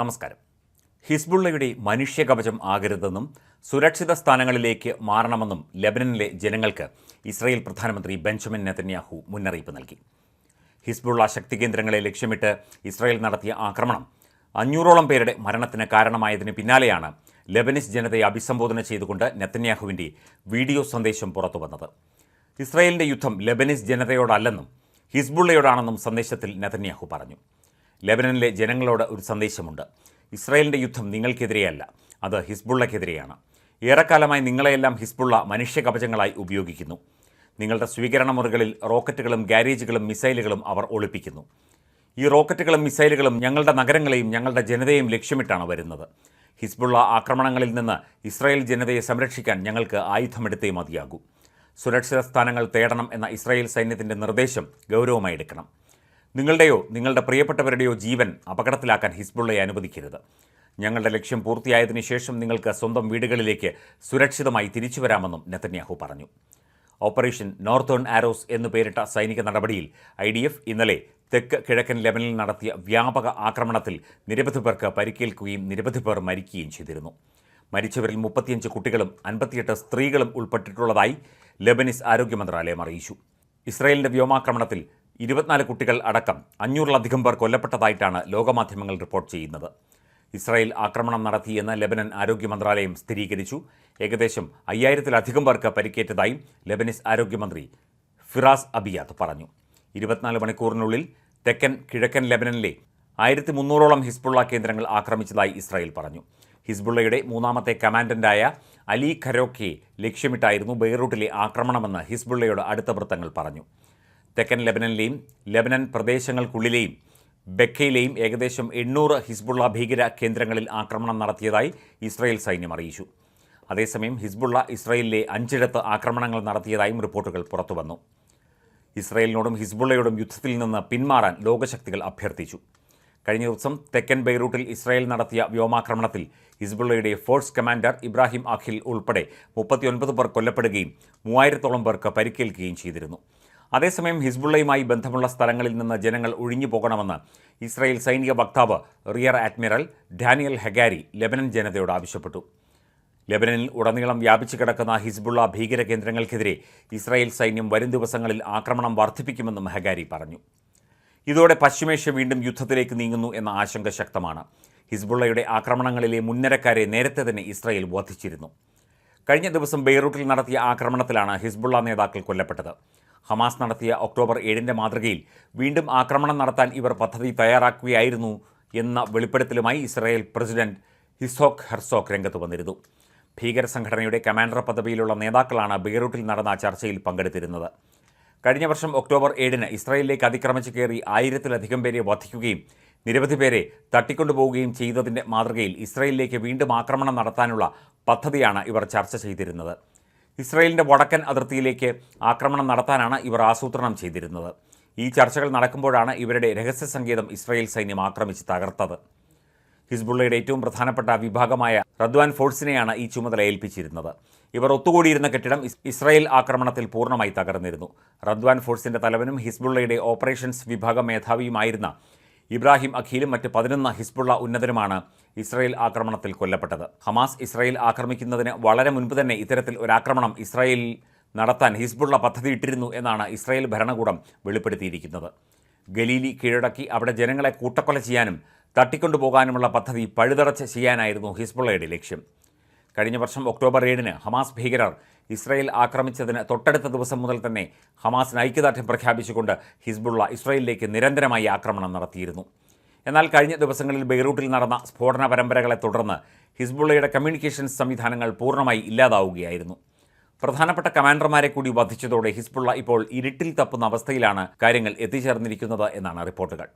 നമസ്കാരം. ഹിസ്ബുള്ളയുടെ മനുഷ്യകവചം ആകരുതെന്നും സുരക്ഷിത സ്ഥാനങ്ങളിലേക്ക് മാറണമെന്നും ലെബനനിലെ ജനങ്ങൾക്ക് ഇസ്രായേൽ പ്രധാനമന്ത്രി ബെഞ്ചമിൻ നെതന്യാഹു മുന്നറിയിപ്പ് നൽകി. ഹിസ്ബുള്ള ശക്തി കേന്ദ്രങ്ങളെ ലക്ഷ്യമിട്ട് ഇസ്രായേൽ നടത്തിയ ആക്രമണം അഞ്ഞൂറോളം പേരുടെ മരണത്തിന് കാരണമായതിന് പിന്നാലെയാണ് ലെബനീസ് ജനതയെ അഭിസംബോധന ചെയ്തുകൊണ്ട് നെതന്യാഹുവിന്റെ വീഡിയോ സന്ദേശം പുറത്തുവന്നത്. ഇസ്രായേലിന്റെ യുദ്ധം ലെബനീസ് ജനതയോടല്ലെന്നും ഹിസ്ബുള്ളയോടാണെന്നും സന്ദേശത്തിൽ നെതന്യാഹു പറഞ്ഞു. ലെബനനിലെ ജനങ്ങളോട് ഒരു സന്ദേശമുണ്ട്. ഇസ്രായേലിന്റെ യുദ്ധം നിങ്ങൾക്കെതിരെയല്ല അത് ഹിസ്ബുള്ളക്കെതിരെയാണ്. ഏറെക്കാലമായി നിങ്ങളെയെല്ലാം ഹിസ്ബുള്ള മനുഷ്യ കവചങ്ങളായി ഉപയോഗിക്കുന്നു. നിങ്ങളുടെ സ്വീകരണ മുറികളിൽ റോക്കറ്റുകളും ഗാരേജുകളും മിസൈലുകളും അവർ ഒളിപ്പിക്കുന്നു. ഈ റോക്കറ്റുകളും മിസൈലുകളും ഞങ്ങളുടെ നഗരങ്ങളെയും ഞങ്ങളുടെ ജനതയെയും ലക്ഷ്യമിട്ടാണ് വരുന്നത്. ഹിസ്ബുള്ള ആക്രമണങ്ങളിൽ നിന്ന് ഇസ്രായേൽ ജനതയെ സംരക്ഷിക്കാൻ ഞങ്ങൾക്ക് ആയുധമെടുത്തേ മതിയാകൂ. സുരക്ഷിത സ്ഥാനങ്ങൾ തേടണം എന്ന ഇസ്രായേൽ സൈന്യത്തിന്റെ നിർദ്ദേശം ഗൗരവമായി എടുക്കണം. നിങ്ങളുടെയോ നിങ്ങളുടെ പ്രിയപ്പെട്ടവരുടെയോ ജീവൻ അപകടത്തിലാക്കാൻ ഹിസ്ബുള്ളയെ അനുവദിക്കരുത്. ഞങ്ങളുടെ ലക്ഷ്യം പൂർത്തിയായതിനു ശേഷം നിങ്ങൾക്ക് സ്വന്തം വീടുകളിലേക്ക് സുരക്ഷിതമായി തിരിച്ചു വരാമെന്നും നെതന്യാഹു പറഞ്ഞു. ഓപ്പറേഷൻ നോർത്തേൺ ആരോസ് എന്നു പേരിട്ട സൈനിക നടപടിയിൽ ഐ ഡി എഫ് ഇന്നലെ തെക്ക് കിഴക്കൻ ലെബനിൽ നടത്തിയ വ്യാപക ആക്രമണത്തിൽ നിരവധി പേർക്ക് പരിക്കേൽക്കുകയും നിരവധി പേർ മരിക്കുകയും ചെയ്തിരുന്നു. മരിച്ചവരിൽ മുപ്പത്തിയഞ്ച് കുട്ടികളും അൻപത്തിയെട്ട് സ്ത്രീകളും ഉൾപ്പെട്ടിട്ടുള്ളതായി ലെബനീസ് ആരോഗ്യ മന്ത്രാലയം അറിയിച്ചു. ഇസ്രായേലിന്റെ വ്യോമാക്രമണത്തിൽ ഇരുപത്തിനാല് കുട്ടികൾ അടക്കം അഞ്ഞൂറിലധികം പേർ കൊല്ലപ്പെട്ടതായിട്ടാണ് ലോകമാധ്യമങ്ങൾ റിപ്പോർട്ട് ചെയ്യുന്നത്. ഇസ്രായേൽ ആക്രമണം നടത്തിയെന്ന് ലെബനൻ ആരോഗ്യ മന്ത്രാലയം സ്ഥിരീകരിച്ചു. ഏകദേശം അയ്യായിരത്തിലധികം പേർക്ക് പരിക്കേറ്റതായും ലെബനീസ് ആരോഗ്യമന്ത്രി ഫിറാസ് അബിയാത്ത് പറഞ്ഞു. ഇരുപത്തിനാല് മണിക്കൂറിനുള്ളിൽ തെക്കൻ കിഴക്കൻ ലെബനനിലെ ആയിരത്തി മുന്നൂറോളം ഹിസ്ബുള്ള കേന്ദ്രങ്ങൾ ആക്രമിച്ചതായി ഇസ്രായേൽ പറഞ്ഞു. ഹിസ്ബുള്ളയുടെ മൂന്നാമത്തെ കമാൻഡന്റായ അലി ഖരോക്കെ ലക്ഷ്യമിട്ടായിരുന്നു ബെയ്റൂട്ടിലെ ആക്രമണമെന്ന് ഹിസ്ബുള്ളയുടെ അടുത്ത വൃത്തങ്ങൾ പറഞ്ഞു. തെക്കൻ ലെബനനിലെയും ലെബനൻ പ്രദേശങ്ങൾക്കുള്ളിലെയും ബെക്കയിലെയും ഏകദേശം എണ്ണൂറ് ഹിസ്ബുള്ള ഭീകര കേന്ദ്രങ്ങളിൽ ആക്രമണം നടത്തിയതായി ഇസ്രായേൽ സൈന്യം അറിയിച്ചു. അതേസമയം ഹിസ്ബുള്ള ഇസ്രായേലിലെ അഞ്ചിടത്ത് ആക്രമണങ്ങൾ നടത്തിയതായും റിപ്പോർട്ടുകൾ പുറത്തുവന്നു. ഇസ്രായേലിനോടും ഹിസ്ബുള്ളയോടും യുദ്ധത്തിൽ നിന്ന് പിന്മാറാൻ ലോകശക്തികൾ അഭ്യർത്ഥിച്ചു. കഴിഞ്ഞ ദിവസം തെക്കൻ ബെയ്റൂട്ടിൽ ഇസ്രായേൽ നടത്തിയ വ്യോമാക്രമണത്തിൽ ഹിസ്ബുള്ളയുടെ ഫോഴ്സ് കമാൻഡർ ഇബ്രാഹിം അഖിൽ ഉൾപ്പെടെ മുപ്പത്തിയൊൻപത് പേർ കൊല്ലപ്പെടുകയും മൂവായിരത്തോളം പേർക്ക് പരിക്കേൽക്കുകയും ചെയ്തിരുന്നു. അതേസമയം ഹിസ്ബുള്ളയുമായി ബന്ധമുള്ള സ്ഥലങ്ങളിൽ നിന്ന് ജനങ്ങൾ ഒഴിഞ്ഞു പോകണമെന്ന് ഇസ്രായേൽ സൈനിക വക്താവ് rear admiral Daniel Hagari Lebanon ജനതയോട് ആവശ്യപ്പെട്ടു. ലെബനനിൽ ഉടനീളം വ്യാപിച്ചു കിടക്കുന്ന ഹിസ്ബുള്ള ഭീകര കേന്ദ്രങ്ങൾക്കെതിരെ ഇസ്രായേൽ സൈന്യം വരും ദിവസങ്ങളിൽ ആക്രമണം വർദ്ധിപ്പിക്കുമെന്നും ഹെഗാരി പറഞ്ഞു. ഇതോടെ പശ്ചിമേഷ്യ വീണ്ടും യുദ്ധത്തിലേക്ക് നീങ്ങുന്നു എന്ന ആശങ്ക ശക്തമാണ്. ഹിസ്ബുള്ളയുടെ ആക്രമണങ്ങളിലെ മുൻനിരക്കാരെ നേരത്തെ തന്നെ ഇസ്രായേൽ വധിച്ചിരുന്നു. കഴിഞ്ഞ ദിവസം ബെയ്റൂട്ടിൽ നടത്തിയ ആക്രമണത്തിലാണ് ഹിസ്ബുള്ള നേതാക്കൾ കൊല്ലപ്പെട്ടത്. ഹമാസ് നടത്തിയ ഒക്ടോബർ ഏഴിന്റെ മാതൃകയിൽ വീണ്ടും ആക്രമണം നടത്താൻ ഇവർ പദ്ധതി തയ്യാറാക്കുകയായിരുന്നു എന്ന വെളിപ്പെടുത്തലുമായി ഇസ്രായേൽ പ്രസിഡന്റ് ഹിസോക് ഹെർസോക് രംഗത്ത് വന്നിരുന്നു. ഭീകര സംഘടനയുടെ കമാൻഡർ പദവിയിലുള്ള നേതാക്കളാണ് ബെയ്റൂട്ടിൽ നടന്ന ചർച്ചയിൽ പങ്കെടുത്തിരുന്നത്. കഴിഞ്ഞ വർഷം ഒക്ടോബർ ഏഴിന് ഇസ്രായേലിലേക്ക് അതിക്രമിച്ച് കയറി ആയിരത്തിലധികം പേരെ വധിക്കുകയും നിരവധി പേരെ തട്ടിക്കൊണ്ടുപോവുകയും ചെയ്തതിന്റെ മാതൃകയിൽ ഇസ്രായേലിലേക്ക് വീണ്ടും ആക്രമണം നടത്താനുള്ള പദ്ധതിയാണ് ഇവർ ചർച്ച ചെയ്തിരുന്നത്. ഇസ്രായേലിന്റെ വടക്കൻ അതിർത്തിയിലേക്ക് ആക്രമണം നടത്താനാണ് ഇവർ ആസൂത്രണം ചെയ്തിരുന്നത്. ഈ ചർച്ചകൾ നടക്കുമ്പോഴാണ് ഇവരുടെ രഹസ്യ സംഗീതം ഇസ്രയേൽ സൈന്യം ആക്രമിച്ച് തകർത്തത്. ഹിസ്ബുള്ളയുടെ ഏറ്റവും പ്രധാനപ്പെട്ട വിഭാഗമായ റദ്വാൻ ഫോഴ്സിനെയാണ് ഈ ചുമതല ഏൽപ്പിച്ചിരുന്നത്. ഇവർ ഒത്തുകൂടിയിരുന്ന കെട്ടിടം ഇസ്രയേൽ ആക്രമണത്തിൽ പൂർണമായി തകർന്നിരുന്നു. റദ്വാൻ ഫോഴ്സിന്റെ തലവനും ഹിസ്ബുള്ളയുടെ ഓപ്പറേഷൻസ് വിഭാഗം മേധാവിയുമായിരുന്ന ഇബ്രാഹിം അഖീലും മറ്റ് പതിനൊന്ന് ഹിസ്ബുള്ള ഉന്നതരുമാണ് ഇസ്രായേൽ ആക്രമണത്തിൽ കൊല്ലപ്പെട്ടത്. ഹമാസ് ഇസ്രായേൽ ആക്രമിക്കുന്നതിന് വളരെ മുൻപ് തന്നെ ഇത്തരത്തിൽ ഒരാക്രമണം ഇസ്രായേലിൽ നടത്താൻ ഹിസ്ബുള്ള പദ്ധതിയിട്ടിരുന്നു എന്നാണ് ഇസ്രായേൽ ഭരണകൂടം വെളിപ്പെടുത്തിയിരിക്കുന്നത്. ഗലീലി കീഴടക്കി അവിടെ ജനങ്ങളെ കൂട്ടക്കൊല ചെയ്യാനും തട്ടിക്കൊണ്ടുപോകാനുമുള്ള പദ്ധതി പഴുതടച്ച് ചെയ്യാനായിരുന്നു ഹിസ്ബുള്ളയുടെ ലക്ഷ്യം. കഴിഞ്ഞ വർഷം ഒക്ടോബർ ഏഴിന് ഹമാസ് ഭീകരർ ഇസ്രായേൽ ആക്രമിച്ചതിന് തൊട്ടടുത്ത ദിവസം മുതൽ തന്നെ ഹമാസിന് ഐക്യദാർഢ്യം പ്രഖ്യാപിച്ചുകൊണ്ട് ഹിസ്ബുള്ള ഇസ്രായേലിലേക്ക് നിരന്തരമായി ആക്രമണം നടത്തിയിരുന്നു. എന്നാൽ കഴിഞ്ഞ ദിവസങ്ങളിൽ ബെയ്റൂട്ടിൽ നടന്ന സ്ഫോടന പരമ്പരകളെ തുടർന്ന് ഹിസ്ബുള്ളയുടെ കമ്മ്യൂണിക്കേഷൻസ് സംവിധാനങ്ങൾ പൂർണമായി ഇല്ലാതാവുകയായിരുന്നു. പ്രധാനപ്പെട്ട കമാൻഡർമാരെ കൂടി വധിച്ചതോടെ ഹിസ്ബുള്ള ഇപ്പോൾ ഇരുട്ടിൽ തപ്പുന്ന അവസ്ഥയിലാണ് കാര്യങ്ങൾ എത്തിച്ചേർന്നിരിക്കുന്നത് എന്നാണ് റിപ്പോർട്ടുകൾ.